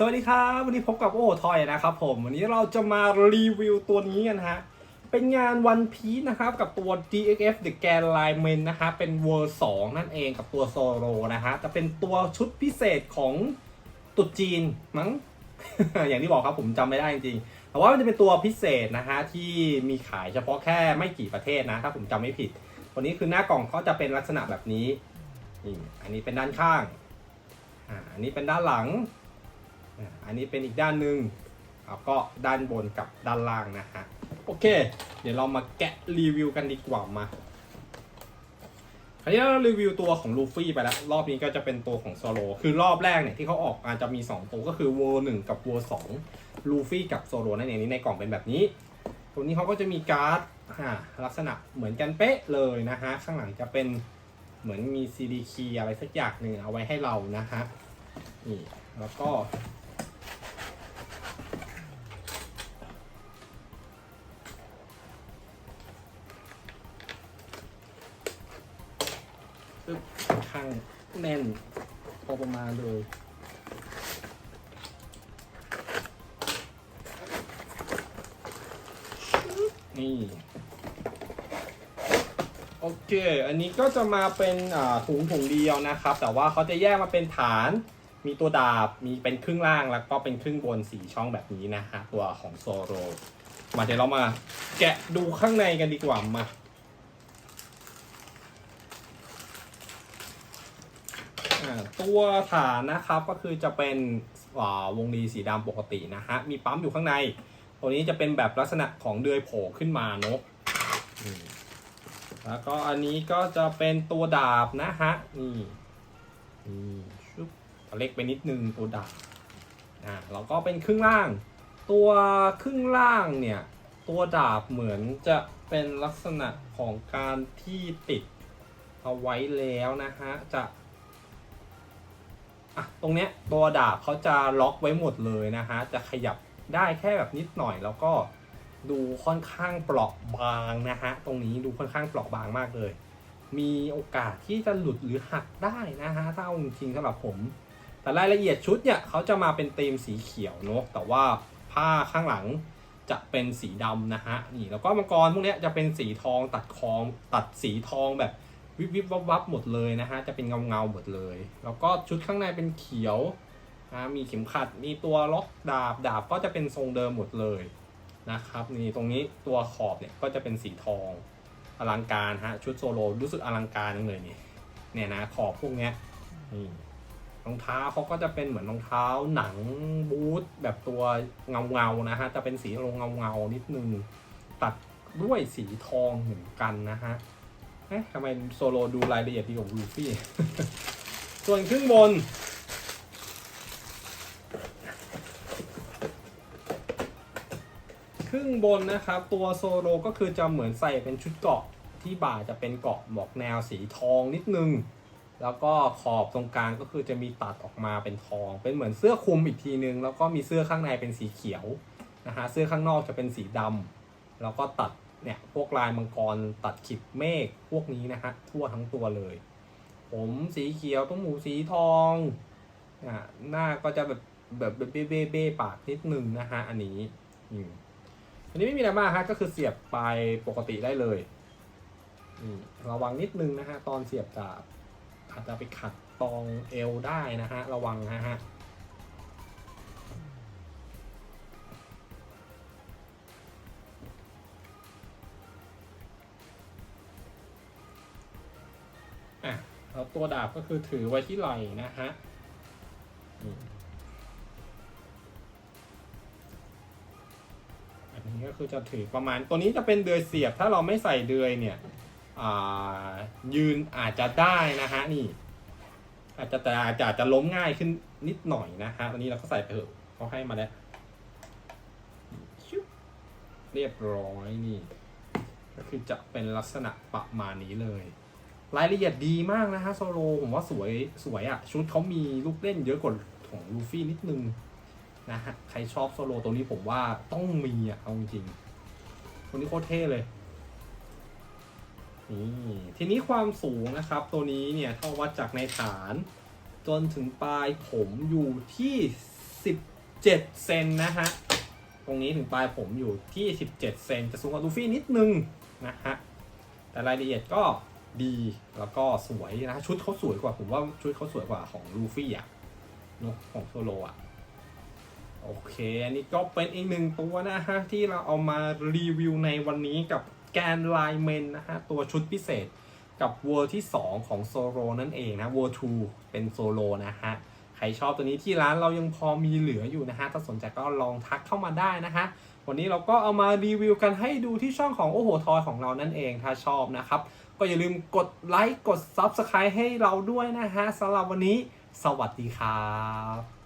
สวัสดีครับวันนี้พบกับโอ้ทอยนะครับผมวันนี้เราจะมารีวิวตัวนี้กันฮะเป็นงานวันพีชนะครับกับตัว DXF The Grand Line Men นะฮะเป็นเวอร์2นั่นเองกับตัวโซโลนะฮะจะเป็นตัวชุดพิเศษของตรุษจีนมั้ง อย่างที่บอกครับผมจำไม่ได้จริงๆแต่ว่ามันจะเป็นตัวพิเศษนะฮะที่มีขายเฉพาะแค่ไม่กี่ประเทศนะถ้าผมจำไม่ผิดตัวนี้คือหน้ากล่องก็จะเป็นลักษณะแบบนี้นี่อันนี้เป็นด้านข้างอ่าอันนี้เป็นด้านหลัง อันนี้เป็นอีกด้านหนึ่งแล้วก็ด้านบนกับด้านล่างนะฮะ โอเค เดี๋ยวเรามาแกะรีวิวกันดีกว่ามา คราวนี้เรารีวิวตัวของลูฟี่ไปแล้ว รอบนี้ก็จะเป็นตัวของโซโล คือรอบแรกเนี่ยที่เขาออกมาจะมี 2 ตัวก็คือว o หนึ่งกับว r สองลูฟี่กับโซโลนั่นเองนี่ในกล่องเป็นแบบนี้ ตัวนี้เขาก็จะมีการ์ดลักษณะเหมือนกันเป๊ะเลยนะฮะ ข้างหลังจะเป็นเหมือนมีซีดีคีอะไรสักอย่างหนึ่งเอาไว้ให้เรานะฮะ นี่ แล้วก็ ปึ๊บข้างแน่นพอประมาณเลยนี่โอเค อันนี้ก็จะมาเป็นอ่าถุงถุงเดียวนะครับ แต่ว่าเขาจะแยกมาเป็นฐาน มีตัวดาบ มีเป็นครึ่งล่าง แล้วก็เป็นครึ่งบนสีช่องแบบนี้นะฮะ ตัวของโซโร มาเดี๋ยวเรามาแกะดูข้างในกันดีกว่ามา อ่า ตัวฐานนะครับก็คือจะเป็นวงรีสีดำปกตินะฮะ มีปั๊มอยู่ข้างใน ตัวนี้จะเป็นแบบลักษณะของเดือยโผล่ขึ้นมาเนอะแล้วก็อันนี้ก็จะเป็นตัวดาบนะฮะ นี่นี่ชุบเล็กไปนิดนึงตัวดาบอ่าแล้วก็เป็นครึ่งล่าง ตัวครึ่งล่างเนี่ย ตัวดาบเหมือนจะเป็นลักษณะของการที่ติดเอาไว้แล้วนะฮะ จะ อะตรงเนี้ยตัวดาบเขาจะล็อกไว้หมดเลยนะฮะจะขยับได้แค่แบบนิดหน่อยแล้วก็ดูค่อนข้างเปราะบางนะฮะตรงนี้ดูค่อนข้างเปราะบางมากเลย มีโอกาสที่จะหลุดหรือหักได้นะฮะถ้าเอาจริงสำหรับผม แต่รายละเอียดชุดเนี่ยเขาจะมาเป็นธีมสีเขียวเนอะแต่ว่าผ้าข้างหลังจะเป็นสีดำนะฮะนี่แล้วก็มังกรพวกเนี้ยจะเป็นสีทองตัดคองตัดสีทองแบบ วิบวิบวับวับหมดเลยนะฮะจะเป็นเงาเงาหมดเลย แล้วก็ชุดข้างในเป็นเขียวนะมีเข็มขัดมีตัวล็อกดาบดาบก็จะเป็นทรงเดิมหมดเลยนะครับนี่ตรงนี้ตัวขอบเนี่ยก็จะเป็นสีทองอลังการฮะชุดโซโลรู้สึกอลังการจังเลยนี่เนี่ยนะขอบพวกเนี้ยนี่รองเท้าเขาก็จะเป็นเหมือนรองเท้าหนังบูทแบบตัวเงาเงานะฮะจะเป็นสีลงเงาเงานิดนึงตัดด้วยสีทองเหมือนกันนะฮะ เอ๊ะทำไมโซโลดูรายละเอียดดีกว่าลูฟี่ ส่วนครึ่งบน ครึ่งบนนะครับ ตัวโซโลก็คือจะเหมือนใส่เป็นชุดเกาะที่บ่าจะเป็นเกาะบอกแนวสีทองนิดนึง แล้วก็ขอบตรงกลางก็คือจะมีตัดออกมาเป็นทอง เป็นเหมือนเสื้อคลุมอีกทีนึง แล้วก็มีเสื้อข้างในเป็นสีเขียวนะฮะเสื้อข้างนอกจะเป็นสีดำแล้วก็ตัด เนี่ยพวกลายมังกรตัดขีดเมฆพวกนี้นะฮะทั่วทั้งตัวเลย ผมสีเขียวต้มหมูสีทองอ่าหน้าก็จะแบบแบบเบ้เบ้เบ้ปากนิดนึงนะฮะอันนี้อืมอันนี้ไม่มีอะไรมากฮะก็คือเสียบไปปกติได้เลยระวังนิดนึงนะฮะตอนเสียบดาบอาจจะไปขัดตรงเอวได้นะฮะระวังนะฮะ อะแล้วตัวดาบก็คือถือไว้ที่ไหล่นะฮะอันนี้ก็คือจะถือประมาณ ตัวนี้จะเป็นเดือยเสียบ ถ้าเราไม่ใส่เดือยเนี่ยยืนอาจจะได้นะฮะนี่ อาจจะแต่อาจจะจะล้มง่ายขึ้นนิดหน่อยนะฮะตอนนี้เราก็ใส่ไปเถอะเขาให้มาแล้วเรียบร้อยนี่ ก็คือจะเป็นลักษณะประมาณนี้เลย รายละเอียดดีมากนะฮะโซโลผมว่าสวยสวยอะ่ะ ชุดเขามีลูกเล่นเยอะกว่าของลูฟี่นิดนึงนะฮะใครชอบโซโลตัวนี้ผมว่าต้องมีอะ่ะเอาจริงตัวนี้โคตรเท่เลยนี่ทีนี้ความสูงนะครับ ตัวนี้เนี่ยถ้าวัดจากในฐาน จนถึงปลายผมอยู่ที่ 17 เซนนะฮะตรงนี้ถึงปลายผมอยู่ที่ 17 เซนจะสูงกว่าลูฟี่นิดนึงนะฮะแต่รายละเอียดก็ ดีแล้วก็สวยนะชุดเขาสวยกว่าผมว่าชุดเขาสวยกว่าของลูฟี่อะเนอะของโซโลอะโอเค อันนี้ก็เป็นอีกหนึ่งตัวนะฮะ ที่เราเอามารีวิวในวันนี้กับแกนไลเมนนะฮะ ตัวชุดพิเศษกับเวอร์ที่ 2 ของโซโลนั่นเองนะเวอร์2เป็นโซโลนะฮะ ใครชอบตัวนี้ที่ร้านเรายังพอมีเหลืออยู่นะฮะ ถ้าสนใจก็ลองทักเข้ามาได้นะฮะ วันนี้เราก็เอามารีวิวกันให้ดูที่ช่องของโอ้โหทอยของเรานั่นเอง ถ้าชอบนะครับ ก็อย่าลืมกดไลค์ กด Subscribe ให้เราด้วยนะฮะสำหรับวันนี้ สวัสดีครับ